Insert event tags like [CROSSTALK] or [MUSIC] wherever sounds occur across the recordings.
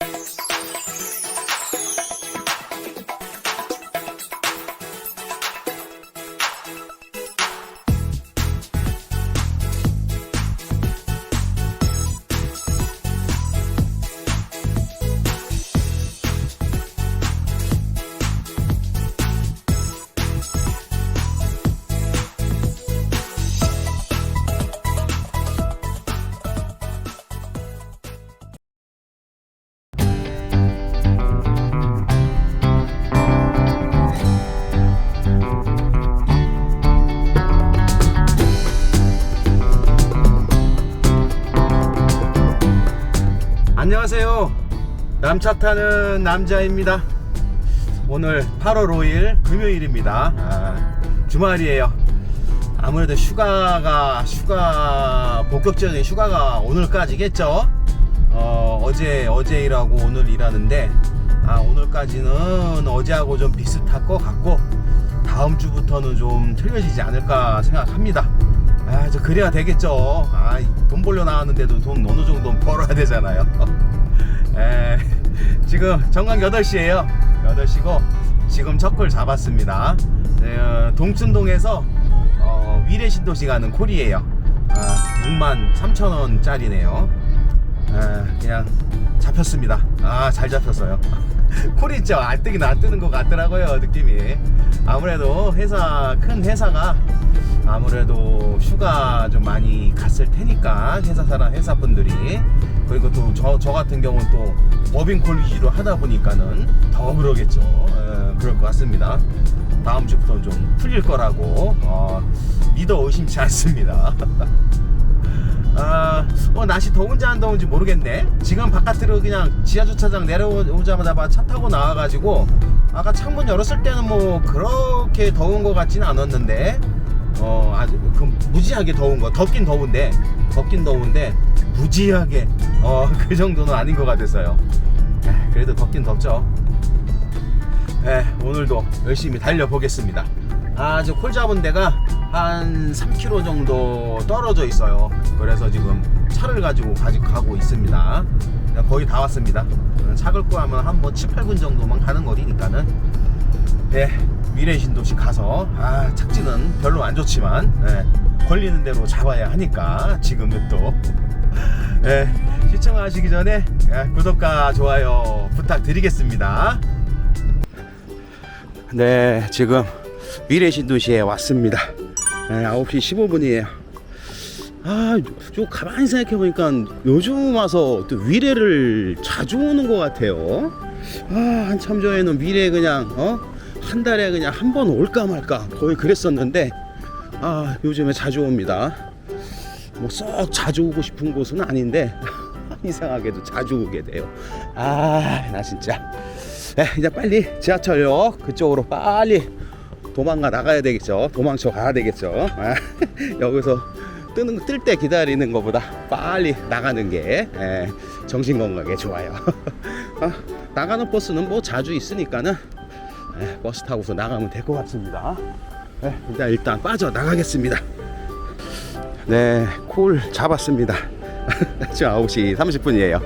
Thanks. 안녕하세요. 남차 타는 남자입니다. 오늘 8월 5일 금요일입니다. 아, 주말이에요. 아무래도 휴가가 휴가 본격적인 휴가가 오늘까지겠죠. 어, 어제 어제 일하고 오늘 일하는데 아, 오늘까지는 어제하고 좀 비슷할 것 같고 다음 주부터는 좀 틀려지지 않을까 생각합니다. 아, 저 그래야 되겠죠. 아, 돈 벌려 나왔는데도 돈 어느 정도 벌어야 되잖아요. [LAUGHS] 에, [LAUGHS] 지금 정각 8시에요. 8시고 지금 첫콜 잡았습니다. 네, 어, 동춘동에서 어, 위례 신도시 가는 콜이에요. 아, 6만 3천 원 짜리네요. 아, 그냥 잡혔습니다. 아, 잘 잡혔어요. [LAUGHS] 콜이 있죠. 안 뜨긴 안 뜨는 것 같더라고요, 느낌이. 아무래도 회사, 큰 회사가 아무래도 휴가 좀 많이 갔을 테니까, 회사 사람, 회사분들이. 그리고 또 저, 저 같은 경우는 또 법인콜 위주로 하다 보니까는 더 그러겠죠. 에, 그럴 것 같습니다. 다음 주부터는 좀 풀릴 거라고, 어, 믿어 의심치 않습니다. [LAUGHS] 아, 어, 날씨 더운지 안 더운지 모르겠네. 지금 바깥으로 그냥 지하 주차장 내려오자마자 막차 타고 나와가지고 아까 창문 열었을 때는 뭐 그렇게 더운 것 같지는 않았는데 어 아주 그 무지하게 더운 거 덥긴 더운데 덥긴 더운데 무지하게 어 [LAUGHS] 그 정도는 아닌 것 같았어요. 에, 그래도 덥긴 덥죠. 네, 오늘도 열심히 달려보겠습니다. 아, 저 콜 잡은 데가 한 3km 정도 떨어져 있어요. 그래서 지금 차를 가지고 가지고 가고 있습니다. 그냥 거의 다 왔습니다. 차 긁고 하면 한 뭐 7, 8분 정도만 가는 거리니까는 네, 미래 신도시 가서 아, 착지는 별로 안 좋지만 네, 걸리는 대로 잡아야 하니까 지금은 또 네, 시청하시기 전에 예, 구독과 좋아요 부탁드리겠습니다. 네, 지금 미래 신도시에 왔습니다. 네, 9시 15분이에요. 아, 저 가만히 생각해 보니까 요즘 와서 또 위례를 자주 오는 것 같아요. 아, 한참 전에는 위례 그냥 어? 한 달에 그냥 한 번 올까 말까 거의 그랬었는데 아, 요즘에 자주 옵니다. 뭐 썩 자주 오고 싶은 곳은 아닌데 [LAUGHS] 이상하게도 자주 오게 돼요. 아, 나 진짜. 네, 이제 빨리 지하철역 그쪽으로 빨리 도망가 나가야 되겠죠. 도망쳐 가야 되겠죠. 아, [LAUGHS] 여기서 뜨는 뜰 때 기다리는 것보다 빨리 나가는 게 예, 정신 건강에 좋아요. [LAUGHS] 아, 나가는 버스는 뭐 자주 있으니까는 예, 버스 타고서 나가면 될 것 같습니다. 예, 일단 일단 빠져 나가겠습니다. 네, 콜 잡았습니다. [LAUGHS] 지금 9시 30분이에요.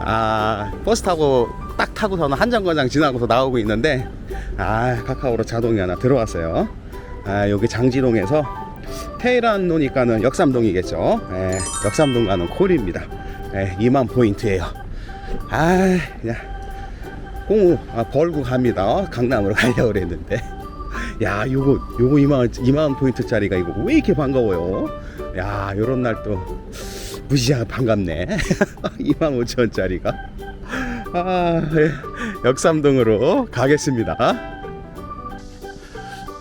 아, 버스 타고 딱 타고서는 한정거장 지나고서 나오고 있는데, 아, 카카오로 자동이 하나 들어왔어요. 아, 여기 장지동에서 테이란 노니까는 역삼동이겠죠. 예, 역삼동 가는 콜입니다. 예, 2만 포인트예요. 아, 그냥 공우 아, 벌고 갑니다. 강남으로 [LAUGHS] 가려고 그랬는데. 야, 요거 요거 2만 2만 포인트짜리가 이거 왜 이렇게 반가워요? 야, 요런 날 또 무지하게 반갑네. [LAUGHS] 2만 5천 원짜리가. 아, 예. 역삼동으로 가겠습니다.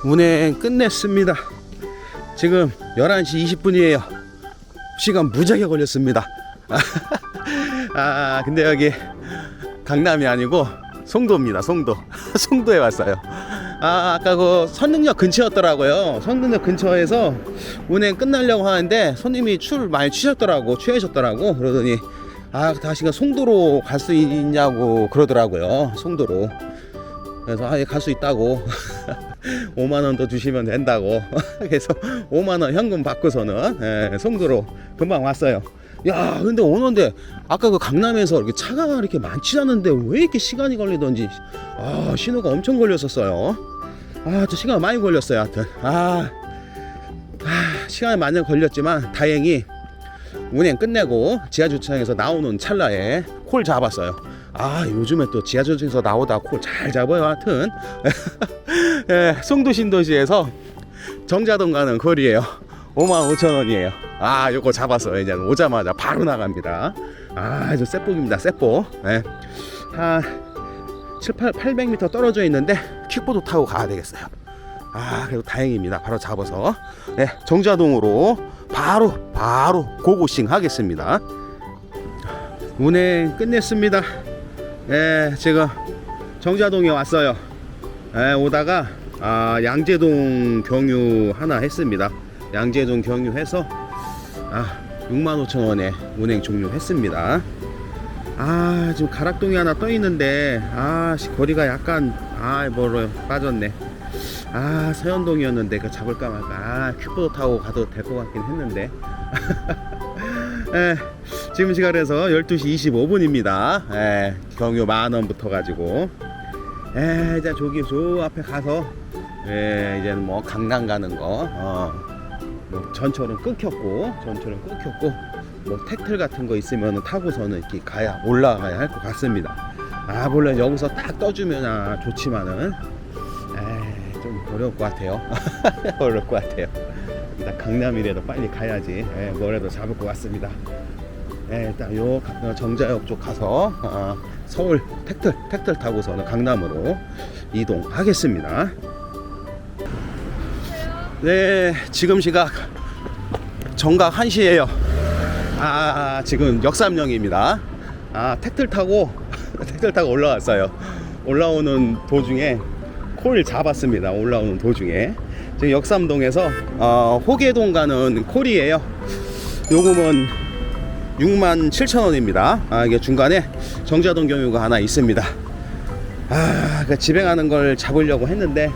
운행 끝냈습니다. 지금 11시 20분이에요. 시간 무지하게 걸렸습니다. [LAUGHS] 아, 근데 여기 강남이 아니고 송도입니다. 송도. [LAUGHS] 송도에 왔어요. 아, 아까 그 선릉역 근처였더라고요. 선릉역 근처에서 운행 끝나려고 하는데 손님이 출 많이 취셨더라고. 취하셨더라고. 그러더니 아, 다시 그 송도로 갈 수 있냐고 그러더라고요. 송도로. 그래서 아, 갈수 있다고. [LAUGHS] 5만 원 더 주시면 된다고. [LAUGHS] 그래서 5만 원 현금 받고서는 예, 송도로 금방 왔어요. 야 근데 오는데 아까 그 강남에서 이렇게 차가 이렇게 많지 않은데 왜 이렇게 시간이 걸리던지. 아 신호가 엄청 걸렸었어요. 아저 시간 많이 걸렸어요 하여튼. 아, 아 시간이 많이 걸렸지만 다행히 운행 끝내고 지하주차장에서 나오는 찰나에 콜 잡았어요. 아 요즘에 또 지하주차장에서 나오다 콜 잘 잡아요 하여튼. [LAUGHS] 예, 송도 신도시에서 정자동 가는 거리에요 5만 5천 원이에요. 아 요거 잡았어요 이제 오자마자 바로 나갑니다. 아저 셋복입니다 셋복. 예. 한 7, 8, 800m 떨어져 있는데 킥보드 타고 가야 되겠어요. 아 그래도 다행입니다. 바로 잡아서. 네, 정자동으로 바로 바로 고고싱 하겠습니다. 운행 끝냈습니다. 예 지금 정자동에 왔어요. 예, 오다가 아, 양재동 경유 하나 했습니다 양재동 경유해서 아 65,000원에 운행 종료했습니다. 아 지금 가락동이 하나 떠 있는데 아 씨, 거리가 약간 아 멀어요 빠졌네. 아 서현동이었는데 그 잡을까 말까. 아 큐보드 타고 가도 될 것 같긴 했는데. 에, [LAUGHS] 지금 시간에서 12시 25분입니다. 에, 경유 만원 붙어 가지고. 에, 이제 저기 저 앞에 가서 에, 이제는 뭐 강남 가는 거 어, 뭐 전철은 끊겼고 전철은 끊겼고 뭐 택틀 같은 거 있으면 타고서는 이렇게 가야 올라가야 할 것 같습니다. 아 물론 여기서 딱 떠주면 아 좋지만은 에이, 좀 어려울 것 같아요. [LAUGHS] 어려울 것 같아요. 일단 강남이라도 빨리 가야지 에, 뭐라도 잡을 것 같습니다. 에, 일단 요 가- 어, 정자역 쪽 가서 어, 서울 택틀 택틀 타고서는 강남으로 이동하겠습니다. 네, 지금 시각 정각 1시에요. 아, 지금 역삼령입니다. 아, 택들 타고, [LAUGHS] 택들 타고 올라왔어요. 올라오는 도중에 콜 잡았습니다. 올라오는 도중에. 지금 역삼동에서, 어, 호계동 가는 콜이에요. 요금은 6만 7천 원입니다. 아, 이게 중간에 정자동 경유가 하나 있습니다. 아, 그 집에 가는 걸 잡으려고 했는데,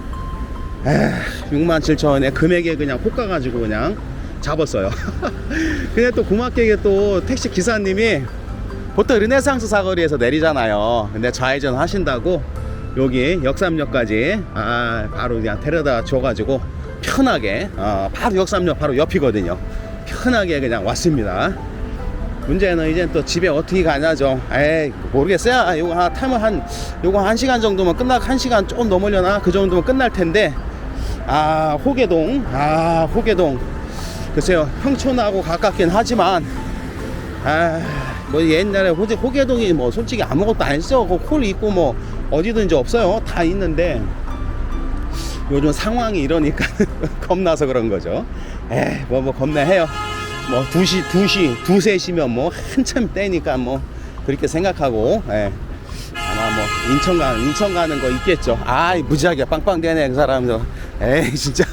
에휴, 6만 7천 원에 금액에 그냥 볶아가지고 그냥 잡았어요. [LAUGHS] 근데 또 고맙게 또 택시 기사님이 보통 르네상스 사거리에서 내리잖아요. 근데 좌회전 하신다고 여기 역삼역까지 아 바로 그냥 데려다 줘가지고 편하게 어, 바로 역삼역 바로 옆이거든요. 편하게 그냥 왔습니다. 문제는 이제 또 집에 어떻게 가냐죠. 에이 모르겠어요. 아, 요거 하나 타면 한 요거 한 시간 정도면 끝나 한 시간 조금 넘으려나 그 정도면 끝날 텐데 아 호계동 아 호계동 글쎄요 평촌하고 가깝긴 하지만 아뭐 옛날에 호재 호계동이 뭐 솔직히 아무것도 안 써. 그콜 있고 뭐 어디든지 없어요. 다 있는데 요즘 상황이 이러니까 [LAUGHS] 겁나서 그런 거죠. 에이 뭐뭐 겁내해요. 뭐 2시 2시 2, 3시면 뭐 한참 때니까 뭐 그렇게 생각하고 예. 아마 뭐 인천 가 인천 가는 거 있겠죠. 아이 무지하게 빵빵대네 그 사람도. 에이 진짜.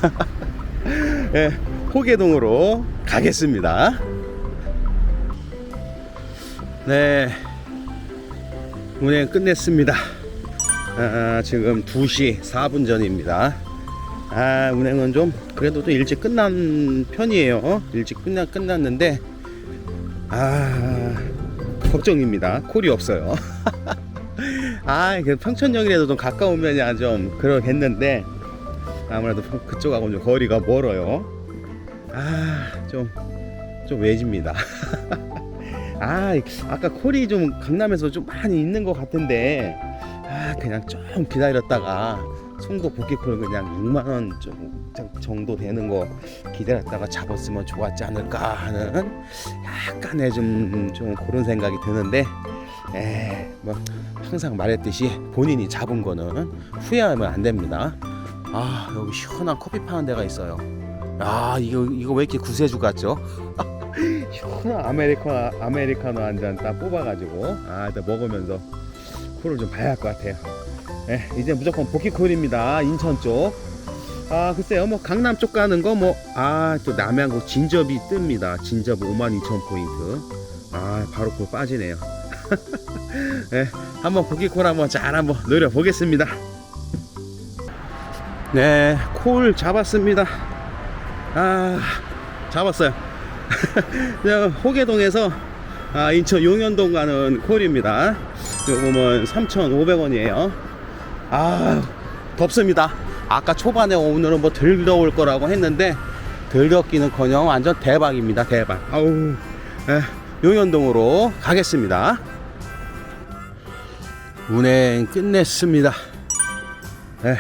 예. 호계동으로 가겠습니다. 네. 운행 끝냈습니다. 아, 지금 2시 4분 전입니다. 아, 운행은 좀 그래도 또 일찍 끝난 편이에요. 일찍 끝나 끝났는데 아, 걱정입니다. 콜이 없어요. [LAUGHS] 아, 그 평촌역이라도 좀 가까우면 좀 그러겠는데 아무래도 평- 그쪽하고 좀 거리가 멀어요. 아, 좀, 좀 외집니다. [LAUGHS] 아, 아까 콜이 좀 강남에서 좀 많이 있는 것 같은데, 아, 그냥 좀 기다렸다가 송도 복귀콜 그냥 6만원 정도 되는 거 기다렸다가 잡았으면 좋았지 않을까 하는 약간의 좀, 좀 그런 생각이 드는데, 에, 뭐, 항상 말했듯이 본인이 잡은 거는 후회하면 안 됩니다. 아, 여기 시원한 커피 파는 데가 있어요. 아 이거 이거 왜 이렇게 구세주 같죠? [LAUGHS] 시원한 아메리카 아메리카노 한 잔 딱 뽑아가지고 아 일단 먹으면서 콜을 좀 봐야 할 것 같아요. 예, 이제 무조건 복귀콜입니다. 인천 쪽. 아 글쎄요 뭐 강남 쪽 가는 거 뭐 아 또 남양구 진접이 뜹니다. 진접 52,000 포인트. 아 바로 콜 빠지네요. [LAUGHS] 예, 한번 복귀콜 한번 잘 한번 노려 보겠습니다. 네, 콜 잡았습니다. 아, 잡았어요. [LAUGHS] 그냥 호계동에서 아, 인천 용현동 가는 콜입니다. 요금은 3,500원이에요. 아, 덥습니다. 아까 초반에 오늘은 뭐덜 더울 거라고 했는데 덜 덥기는 커녕 완전 대박입니다. 대박. 아우, 에, 용현동으로 가겠습니다. 운행 끝냈습니다. 네,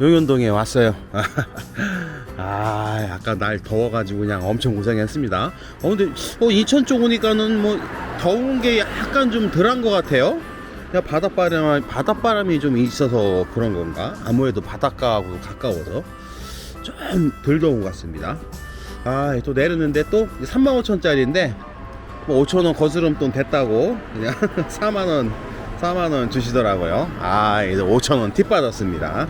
용현동에 왔어요. [LAUGHS] 아, 아까 날 더워가지고 그냥 엄청 고생했습니다. 어, 근데, 어, 인천 쪽 오니까는 뭐, 더운 게 약간 좀 덜한 것 같아요. 그냥 바닷바람, 바닷바람이 좀 있어서 그런 건가? 아무래도 바닷가하고 가까워서 좀 덜 더운 것 같습니다. 아, 또 내렸는데 또 35,000원짜리인데, 뭐 5,000원 거스름 돈 됐다고, 그냥 [LAUGHS] 4만원, 4만원 주시더라고요. 아, 이제 5,000원 팁 받았습니다.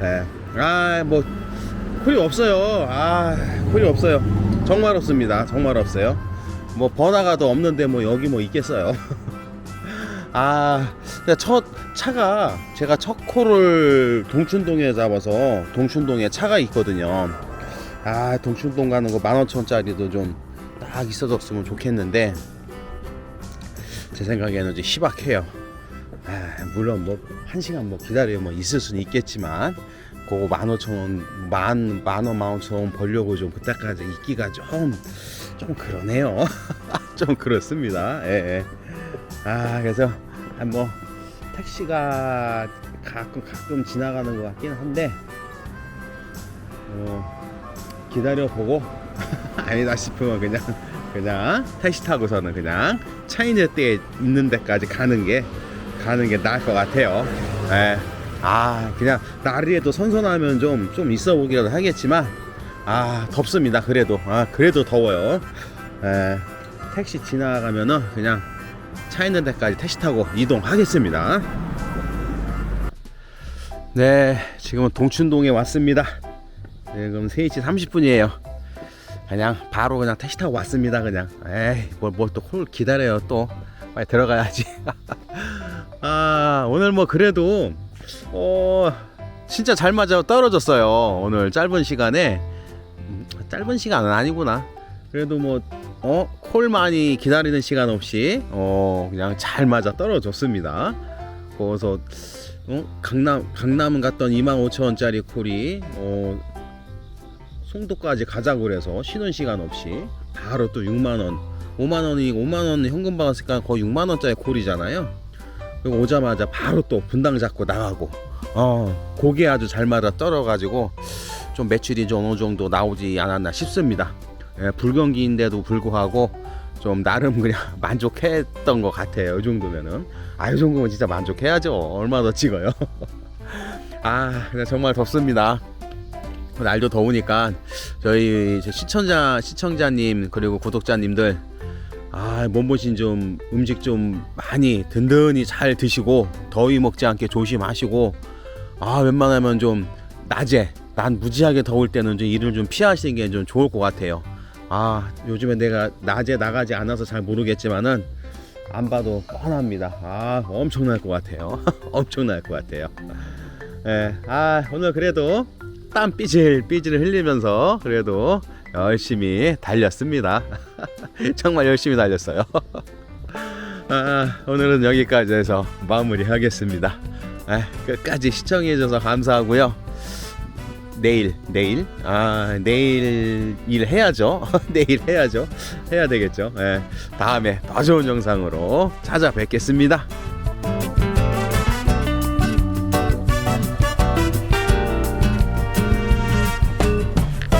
네. 아, 뭐, 콜이 없어요. 아, 콜이 없어요. 정말 없습니다. 정말 없어요. 뭐, 번화가도 없는데 뭐, 여기 뭐 있겠어요. [LAUGHS] 아, 첫 차가 제가 첫 콜을 동춘동에 잡아서 동춘동에 차가 있거든요. 아, 동춘동 가는 거 15,000원짜리도 좀 딱 있어졌으면 좋겠는데, 제 생각에는 이제 희박해요. 아, 물론 뭐 한 시간 뭐 기다려 뭐 있을 수는 있겠지만 그거 만 오천 원, 만, 만 원, 만 오천 원 벌려고 좀 그때까지 있기가 좀, 좀 그러네요. [LAUGHS] 좀 그렇습니다. 예, 예. 아, 그래서, 아, 뭐, 택시가 가끔, 가끔 지나가는 것 같긴 한데, 어, 기다려보고, [LAUGHS] 아니다 싶으면 그냥, 그냥 택시 타고서는 그냥 차이네 때 있는 데까지 가는 게, 가는 게 나을 것 같아요. 예. 아, 그냥 날이에도 선선하면 좀, 좀 있어 보기라도 하겠지만, 아, 덥습니다. 그래도. 아, 그래도 더워요. 예. 택시 지나가면은 그냥 차 있는 데까지 택시 타고 이동하겠습니다. 네, 지금은 동춘동에 왔습니다. 지금 3시 30분이에요. 그냥 바로 그냥 택시 타고 왔습니다. 그냥. 에이, 뭘뭘또콜 기다려요 또. 빨리 들어가야지. [LAUGHS] 아, 오늘 뭐 그래도 어 진짜 잘 맞아 떨어졌어요. 오늘 짧은 시간에 음, 짧은 시간은 아니구나. 그래도 뭐 어, 콜 많이 기다리는 시간 없이 어, 그냥 잘 맞아 떨어졌습니다. 그래서 어, 강남 강남 갔던 25,000원짜리 콜이 어, 송도까지 가자고 그래서 쉬는 시간 없이 바로 또 6만 원, 5만 원이 5만 원 현금 받았으니까 거의 6만 원짜리 콜이잖아요. 오자마자 바로 또 분당 잡고 나가고 어, 고개 아주 잘 맞아 떨어가지고 좀 매출이 좀 어느 정도 나오지 않았나 싶습니다. 예, 불경기인데도 불구하고 좀 나름 그냥 [LAUGHS] 만족했던 것 같아요. 이 정도면은 아, 이 정도면 진짜 만족해야죠. 얼마 더 찍어요. [LAUGHS] 아, 정말 덥습니다. 날도 더우니까 저희 시청자 시청자님 그리고 구독자님들 아 몸보신 좀 음식 좀 많이 든든히 잘 드시고 더위 먹지 않게 조심하시고 아 웬만하면 좀 낮에 난 무지하게 더울 때는 좀 일을 좀 피하시는 게 좀 좋을 것 같아요. 아 요즘에 내가 낮에 나가지 않아서 잘 모르겠지만은 안 봐도 뻔합니다. 아 엄청날 것 같아요. [LAUGHS] 엄청날 것 같아요. 예, 아 오늘 그래도 땀 삐질 삐질 흘리면서 그래도 열심히 달렸습니다. [LAUGHS] 정말 열심히 달렸어요. [LAUGHS] 아, 오늘은 여기까지 해서 마무리하겠습니다. 아, 끝까지 시청해줘서 감사하고요. 내일 내일 아 내일 일 해야죠 [LAUGHS] 내일 해야죠 해야 되겠죠 예, 다음에 더 좋은 영상으로 찾아뵙겠습니다